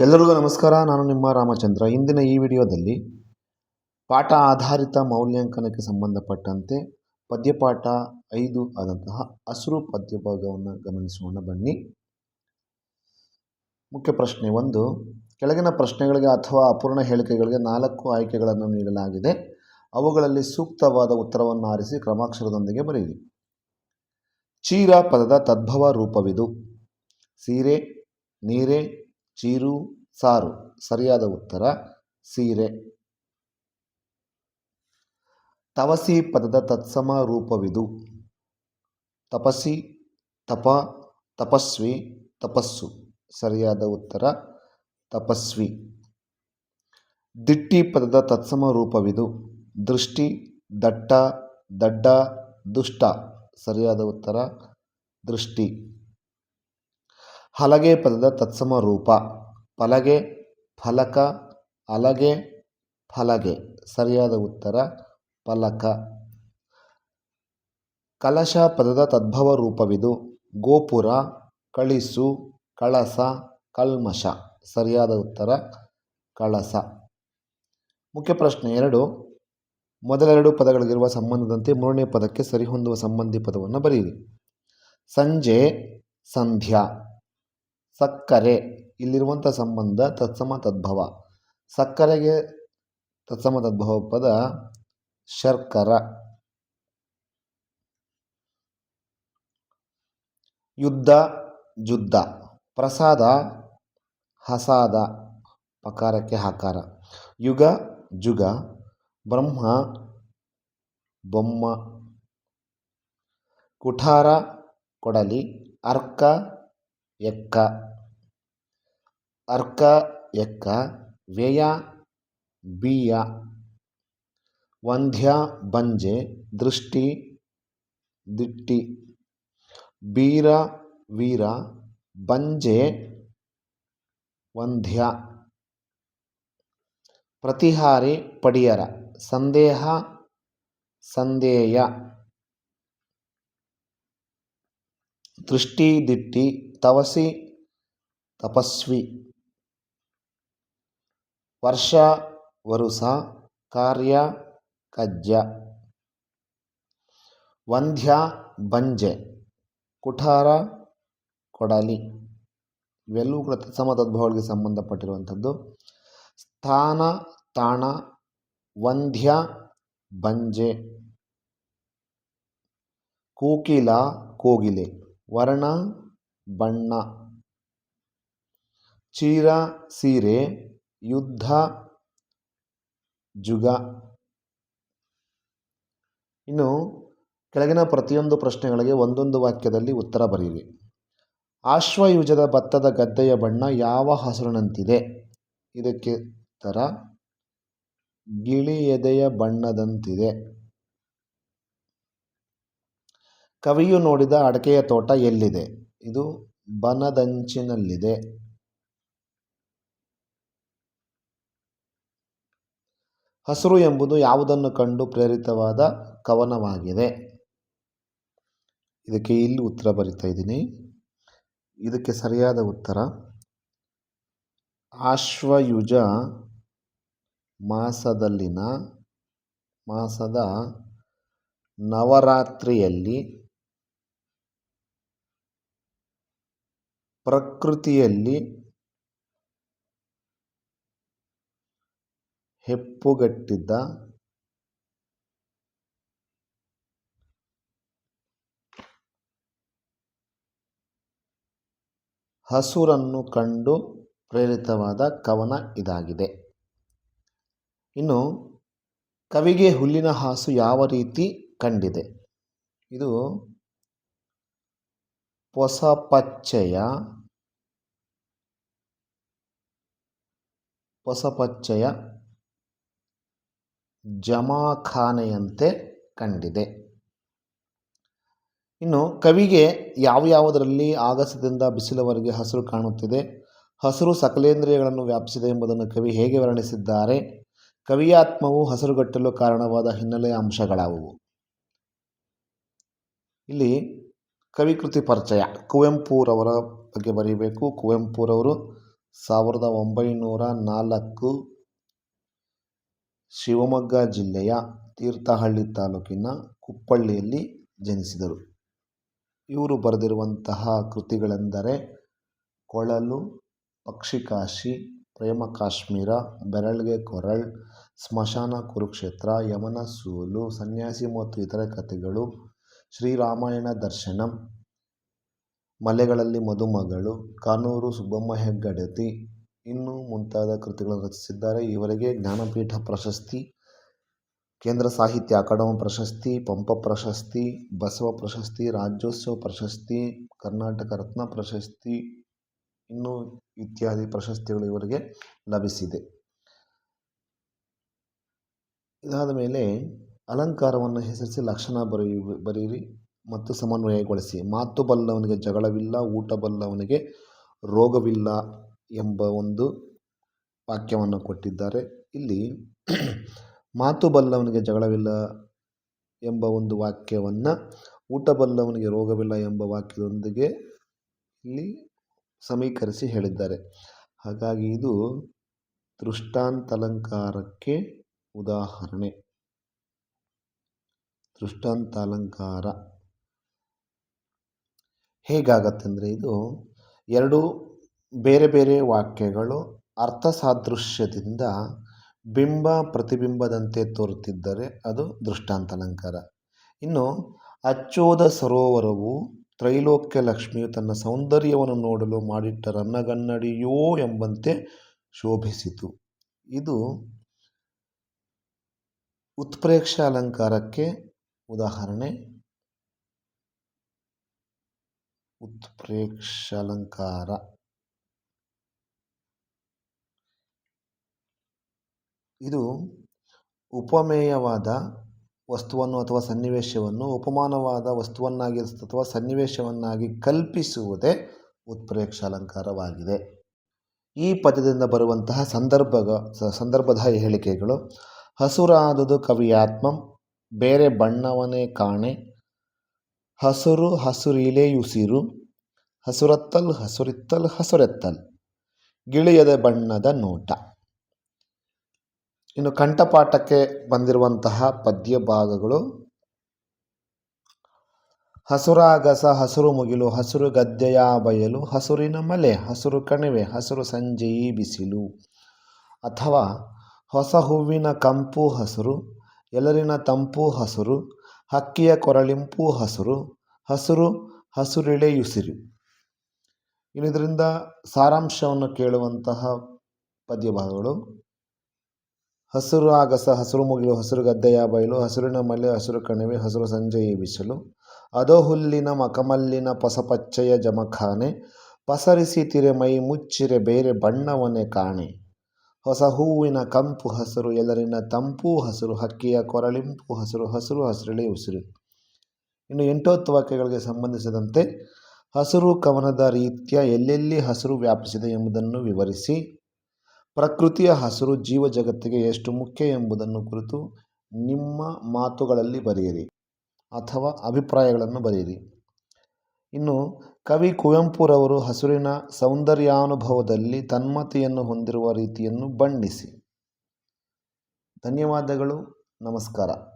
ಎಲ್ಲರಿಗೂ ನಮಸ್ಕಾರ. ನಾನು ನಿಮ್ಮ ರಾಮಚಂದ್ರ. ಇಂದಿನ ಈ ವಿಡಿಯೋದಲ್ಲಿ ಪಾಠ ಆಧಾರಿತ ಮೌಲ್ಯಾಂಕನಕ್ಕೆ ಸಂಬಂಧಪಟ್ಟಂತೆ ಪದ್ಯಪಾಠ ಐದು ಆದಂತಹ ಹಸಿರು ಪದ್ಯಭಾಗವನ್ನು ಗಮನಿಸೋಣ. ಬನ್ನಿ. ಮುಖ್ಯ ಪ್ರಶ್ನೆ ಒಂದು. ಕೆಳಗಿನ ಪ್ರಶ್ನೆಗಳಿಗೆ ಅಥವಾ ಅಪೂರ್ಣ ಹೇಳಿಕೆಗಳಿಗೆ ನಾಲ್ಕು ಆಯ್ಕೆಗಳನ್ನು ನೀಡಲಾಗಿದೆ. ಅವುಗಳಲ್ಲಿ ಸೂಕ್ತವಾದ ಉತ್ತರವನ್ನು ಆರಿಸಿ ಕ್ರಮಾಕ್ಷರದೊಂದಿಗೆ ಬರೆಯಿರಿ. ಚೀರ ಪದದ ತದ್ಭವ ರೂಪವಿದು. ಸೀರೆ, ನೀರೆ ಚೀರು, ಸಾರು. ಸರಿಯಾದ ಉತ್ತರ, ಸೀರೆ. ತವಸಿ ಪದದ ತತ್ಸಮ ರೂಪವಿದು. ತಪಸಿ, ತಪ, ತಪಸ್ವಿ, ತಪಸ್ಸು. ಸರಿಯಾದ ಉತ್ತರ, ತಪಸ್ವಿ. ದಿಟ್ಟಿ ಪದದ ತತ್ಸಮ ರೂಪವಿದು. ದೃಷ್ಟಿ, ದಟ್ಟ, ದಡ್ಡ, ದುಷ್ಟ. ಸರಿಯಾದ ಉತ್ತರ, ದೃಷ್ಟಿ. ಹಲಗೆ ಪದದ ತತ್ಸಮ ರೂಪ. ಪಲಗೆ ಫಲಕ, ಅಲಗೆ ಫಲಗೆ. ಸರಿಯಾದ ಉತ್ತರ, ಫಲಕ. ಕಲಶ ಪದದ ತದ್ಭವ ರೂಪವಿದು. ಗೋಪುರ, ಕಳಿಸು, ಕಳಸ, ಕಲ್ಮಶ. ಸರಿಯಾದ ಉತ್ತರ, ಕಳಸ. ಮುಖ್ಯ ಪ್ರಶ್ನೆ ಎರಡು. ಮೊದಲೆರಡು ಪದಗಳಿಗಿರುವ ಸಂಬಂಧದಂತೆ ಮೂರನೇ ಪದಕ್ಕೆ ಸರಿಹೊಂದುವ ಸಂಬಂಧಿ ಪದವನ್ನು ಬರೆಯಿರಿ. ಸಂಜೆ, ಸಂಧ್ಯಾ. ಸಕ್ಕರೆ, ಇಲ್ಲಿರುವಂಥ ಸಂಬಂಧ ತತ್ಸಮ ತದ್ಭವ. ಸಕ್ಕರೆಗೆ ತತ್ಸಮ ತದ್ಭವ ಪದ ಶರ್ಕರ. ಯುದ್ಧ ಜುದ್ಧ ಪ್ರಸಾದ, ಹಸಾದ, ಪಕಾರಕ್ಕೆ ಹಕಾರ. ಯುಗ, ಜುಗ. ಬ್ರಹ್ಮ, ಬೊಮ್ಮ. ಕುಠಾರ, ಕೊಡಲಿ. ಅರ್ಕ ಎಕ್ಕ. ಅರ್ಕ ಎಕ್ಕ, ವ್ಯಯ ಬೀಯ. ವಂದ್ಯ ಬಂಜೆ, ದೃಷ್ಟಿ ದಿಟ್ಟಿ. ಬೀರ ವೀರ, ಬಂಜೆ ವಂದ್ಯ. ಪ್ರತಿಹಾರಿ ಪಡಿಯರ, ಸಂದೇಹ ಸಂದೇಯ. ದೃಷ್ಟಿ ದಿಟ್ಟಿ ತವಸಿ ತಪಸ್ವಿ. ವರ್ಷ ವರುಸ ಕಾರ್ಯ ಕಜ್ಜ ವಂಧ್ಯ ಬಂಜೆ ಕುಠಾರ ಕೊಡಲಿ. ಇವೆಲ್ಲವೂ ಕೂಡ ತತ್ಸಮ ಸಂಬಂಧಪಟ್ಟಿರುವಂಥದ್ದು. ಸ್ಥಾನ ತಾಣ ವಂಧ್ಯ ಬಂಜೆ. ಕೋಕಿಲ ಕೋಗಿಲೆ. ವರ್ಣ ಬಣ್ಣ. ಚೀರ, ಸೀರೆ, ಯುದ್ಧ, ಜುಗ. ಇನ್ನು ಕೆಳಗಿನ ಪ್ರತಿಯೊಂದು ಪ್ರಶ್ನೆಗಳಿಗೆ ಒಂದೊಂದು ವಾಕ್ಯದಲ್ಲಿ ಉತ್ತರ ಬರೆಯಿರಿ ಆಶ್ವಯುಜದ ಭತ್ತದ ಗದ್ದೆಯ ಬಣ್ಣ ಯಾವ ಹಸುರಿನಂತಿದೆ? ಇದಕ್ಕೆ ಉತ್ತರ ಗಿಳಿ ಎದೆಯ ಬಣ್ಣದಂತಿದೆ. ಕವಿಯು ನೋಡಿದ ಅಡಕೆಯ ತೋಟ ಎಲ್ಲಿದೆ? ಇದು ಬನದಂಚಿನಲ್ಲಿದೆ. ಹಸಿರು ಎಂಬುದು ಯಾವುದನ್ನು ಕಂಡು ಪ್ರೇರಿತವಾದ ಕವನವಾಗಿದೆ? ಇದಕ್ಕೆ ಇಲ್ಲಿ ಉತ್ತರ ಬರಿತಾ ಇದ್ದೀನಿ. ಇದಕ್ಕೆ ಸರಿಯಾದ ಉತ್ತರ, ಆಶ್ವಯುಜ ಮಾಸದಲ್ಲಿನ, ಮಾಸದ ನವರಾತ್ರಿಯಲ್ಲಿ ಪ್ರಕೃತಿಯಲ್ಲಿ ಹೆಪ್ಪುಗಟ್ಟಿದ್ದ ಹಸುರನ್ನು ಕಂಡು ಪ್ರೇರಿತವಾದ ಕವನ ಇದಾಗಿದೆ. ಇನ್ನು ಕವಿಗೆ ಹುಲ್ಲಿನ ಹಾಸು ಯಾವ ರೀತಿ ಕಂಡಿದೆ? ಇದು ಹೊಸಪಚ್ಚೆಯ ಹೊಸಪಚ್ಚೆಯ ಜಮಾಖಾನೆಯಂತೆ ಕಂಡಿದೆ. ಇನ್ನು ಕವಿಗೆ ಯಾವ ಯಾವುದರಲ್ಲಿ ಆಗಸದಿಂದ ಬಿಸಿಲವರೆಗೆ ಹಸಿರು ಕಾಣುತ್ತಿದೆ, ಹಸಿರು ಸಕಲೇಂದ್ರಿಯಗಳನ್ನು ವ್ಯಾಪಿಸಿದೆ ಎಂಬುದನ್ನು ಕವಿ ಹೇಗೆ ವರ್ಣಿಸಿದ್ದಾರೆ? ಕವಿಯಾತ್ಮವು ಹಸಿರುಗಟ್ಟಲು ಕಾರಣವಾದ ಹಿನ್ನೆಲೆಯ ಅಂಶಗಳಾವುವು? ಇಲ್ಲಿ ಕವಿಕೃತಿ ಪರಿಚಯ. ಕುವೆಂಪುರವರ ಬಗ್ಗೆ ಬರೀಬೇಕು. ಕುವೆಂಪುರವರು ಸಾವಿರದ ಒಂಬೈನೂರ ನಾಲ್ಕು ಶಿವಮೊಗ್ಗ ಜಿಲ್ಲೆಯ ತೀರ್ಥಹಳ್ಳಿ ತಾಲೂಕಿನ ಕುಪ್ಪಳ್ಳಿಯಲ್ಲಿ ಜನಿಸಿದರು. ಇವರು ಬರೆದಿರುವಂತಹ ಕೃತಿಗಳೆಂದರೆ ಕೊಳಲು, ಪಕ್ಷಿಕಾಶಿ, ಪ್ರೇಮ ಕಾಶ್ಮೀರ, ಬೆರಳ್ಗೆ ಕೊರಳ್, ಸ್ಮಶಾನ ಕುರುಕ್ಷೇತ್ರ, ಯಮನ ಸೂಲು, ಸನ್ಯಾಸಿ ಮತ್ತು ಇತರೆ ಕಥೆಗಳು ಶ್ರೀರಾಮಾಯಣ ದರ್ಶನಂ ಮಲೆಗಳಲ್ಲಿ ಮದುಮಗಳು, ಕಾನೂರು, ಸುಬ್ಬಮ್ಮ ಹೆಗ್ಗಡತಿ ಇನ್ನೂ ಮುಂತಾದ ಕೃತಿಗಳನ್ನು ರಚಿಸಿದ್ದಾರೆ. ಇವರಿಗೆ ಜ್ಞಾನಪೀಠ ಪ್ರಶಸ್ತಿ, ಕೇಂದ್ರ ಸಾಹಿತ್ಯ ಅಕಾಡೆಮಿ ಪ್ರಶಸ್ತಿ, ಪಂಪ ಪ್ರಶಸ್ತಿ, ಬಸವ ಪ್ರಶಸ್ತಿ, ರಾಜ್ಯೋತ್ಸವ ಪ್ರಶಸ್ತಿ, ಕರ್ನಾಟಕ ರತ್ನ ಪ್ರಶಸ್ತಿ ಇನ್ನೂ ಇತ್ಯಾದಿ ಪ್ರಶಸ್ತಿಗಳು ಇವರಿಗೆ ಲಭಿಸಿದೆ. ಇದಾದ ಮೇಲೆ ಅಲಂಕಾರವನ್ನು ಹೆಸರಿಸಿ ಲಕ್ಷಣ ಬರೆಯು, ಬರೆಯಿರಿ. ಮತ್ತು ಸಮನ್ವಯಗೊಳಿಸಿ. ಮಾತು ಬಲ್ಲವನಿಗೆ ಜಗಳವಿಲ್ಲ, ಊಟ ಬಲ್ಲವನಿಗೆ ರೋಗವಿಲ್ಲ ಎಂಬ ಒಂದು ವಾಕ್ಯವನ್ನು ಕೊಟ್ಟಿದ್ದಾರೆ. ಇಲ್ಲಿ ಮಾತು ಬಲ್ಲವನಿಗೆ ಜಗಳವಿಲ್ಲ ಎಂಬ ಒಂದು ವಾಕ್ಯವನ್ನು ಊಟ ಬಲ್ಲವನಿಗೆ ರೋಗವಿಲ್ಲ ಎಂಬ ವಾಕ್ಯದೊಂದಿಗೆ ಇಲ್ಲಿ ಸಮೀಕರಿಸಿ ಹೇಳಿದ್ದಾರೆ. ಹಾಗಾಗಿ ಇದು ದೃಷ್ಟಾಂತಲಂಕಾರಕ್ಕೆ ಉದಾಹರಣೆ. ದೃಷ್ಟಾಂತಾಲಂಕಾರ. ಹೇಗಾಗತ್ತಂದರೆ ಇದು ಎರಡು ಬೇರೆ ಬೇರೆ ವಾಕ್ಯಗಳು ಅರ್ಥ ಸಾದೃಶ್ಯದಿಂದ ಬಿಂಬ ಪ್ರತಿಬಿಂಬದಂತೆ ತೋರುತ್ತಿದ್ದರೆ ಅದು ದೃಷ್ಟಾಂತಾಲಂಕಾರ. ಇನ್ನು ಅಚ್ಚೋದ ಸರೋವರವು ತ್ರೈಲೋಕ್ಯ ಲಕ್ಷ್ಮಿಯು ತನ್ನ ಸೌಂದರ್ಯವನ್ನು ನೋಡಲು ಮಾಡಿಟ್ಟ ರನ್ನಗನ್ನಡಿಯೋ ಎಂಬಂತೆ ಶೋಭಿಸಿತು. ಇದು ಉತ್ಪ್ರೇಕ್ಷ ಅಲಂಕಾರಕ್ಕೆ ಉದಾಹರಣೆ. ಉತ್ಪ್ರೇಕ್ಷಾಲಂಕಾರ ಇದು ಉಪಮೇಯವಾದ ವಸ್ತುವನ್ನು ಅಥವಾ ಸನ್ನಿವೇಶವನ್ನು ಉಪಮಾನವಾದ ವಸ್ತುವನ್ನಾಗಿ ಅಥವಾ ಸನ್ನಿವೇಶವನ್ನಾಗಿ ಕಲ್ಪಿಸುವುದೇ ಉತ್ಪ್ರೇಕ್ಷಾಲಂಕಾರವಾಗಿದೆ ಈ ಪದದಿಂದ ಬರುವಂತಹ ಸಂದರ್ಭ ಸಂದರ್ಭದ ಹೇಳಿಕೆಗಳು, ಹಸುರಾದುದು ಕವಿಯಾತ್ಮಂ, ಬೇರೆ ಬಣ್ಣವನೇ ಕಾಣೆ ಹಸುರು ಹಸುರಿಲೆಯುಸಿರು ಹಸುರತ್ತಲ್ ಹಸುರಿತ್ತಲ್ ಹಸುರೆತ್ತಲ್, ಗಿಳಿಯದ ಬಣ್ಣದ ನೋಟ. ಇನ್ನು ಕಂಠಪಾಠಕ್ಕೆ ಬಂದಿರುವಂತಹ ಪದ್ಯ ಭಾಗಗಳು ಹಸುರಾಗಸ ಹಸುರು ಮುಗಿಲು, ಹಸುರು ಗದ್ದೆಯ ಬಯಲು, ಹಸುರಿನ ಮಲೆ, ಹಸುರು ಕಣಿವೆ, ಹಸುರು ಸಂಜೆಯಿ ಬಿಸಿಲು. ಅಥವಾ ಹೊಸ ಹೂವಿನ ಕಂಪು ಹಸುರು ಎಲರಿನ ತಂಪು ಹಸುರು ಹಕ್ಕಿಯ ಕೊರಳಿಂಪು ಹಸುರು ಹಸುರು ಹಸುರಿಳೆಯುಸಿರು. ಇದರಿಂದ ಸಾರಾಂಶವನ್ನು ಕೇಳುವಂತಹ ಪದ್ಯಭಾಗಗಳು. ಹಸಿರು ಆಗಸ, ಹಸಿರು ಮುಗಿಲು, ಹಸಿರು ಗದ್ದೆಯ ಬಯಲು, ಹಸಿರಿನ ಮಲೆ, ಹಸಿರು ಕಣಿವೆ, ಹಸಿರು ಸಂಜೆಯ ಬಿಸಿಲು. ಅದೋ ಹುಲ್ಲಿನ ಮಕಮಲ್ಲಿನ ಪಸಪಚ್ಚೆಯ ಜಮಖಾನೆ, ಪಸರಿಸಿ ತಿರೆ ಮೈ ಮುಚ್ಚಿರೆ ಬೇರೆ ಬಣ್ಣವನೆ ಕಾಣೆ. ಹೊಸ ಹೂವಿನ ಕಂಪು ಹಸಿರು ಎಲ್ಲರಿನ ತಂಪು ಹಸಿರು, ಹಕ್ಕಿಯ ಕೊರಳಿಂಪು ಹಸಿರು ಹಸಿರು ಹಸಿರಳೆ ಉಸಿರು. ಇನ್ನು ಎಂಟೊತ್ತು ವಾಕ್ಯಗಳಿಗೆ ಸಂಬಂಧಿಸಿದಂತೆ, ಹಸಿರು ಕವನದ ರೀತಿಯ ಎಲ್ಲೆಲ್ಲಿ ಹಸಿರು ವ್ಯಾಪಿಸಿದೆ ಎಂಬುದನ್ನು ವಿವರಿಸಿ, ಪ್ರಕೃತಿಯ ಹಸಿರು ಜೀವ ಜಗತ್ತಿಗೆ ಎಷ್ಟು ಮುಖ್ಯ ಎಂಬುದನ್ನು ಕುರಿತು ನಿಮ್ಮ ಮಾತುಗಳಲ್ಲಿ ಬರೆಯಿರಿ ಅಥವಾ ಅಭಿಪ್ರಾಯಗಳನ್ನು ಬರೆಯಿರಿ. ಇನ್ನು ಕವಿ ಕುವೆಂಪುರವರು ಹಸುರಿನ ಸೌಂದರ್ಯಾನುಭವದಲ್ಲಿ ತನ್ಮತಿಯನ್ನು ಹೊಂದಿರುವ ರೀತಿಯನ್ನು ಬಣ್ಣಿಸಿ. ಧನ್ಯವಾದಗಳು. ನಮಸ್ಕಾರ.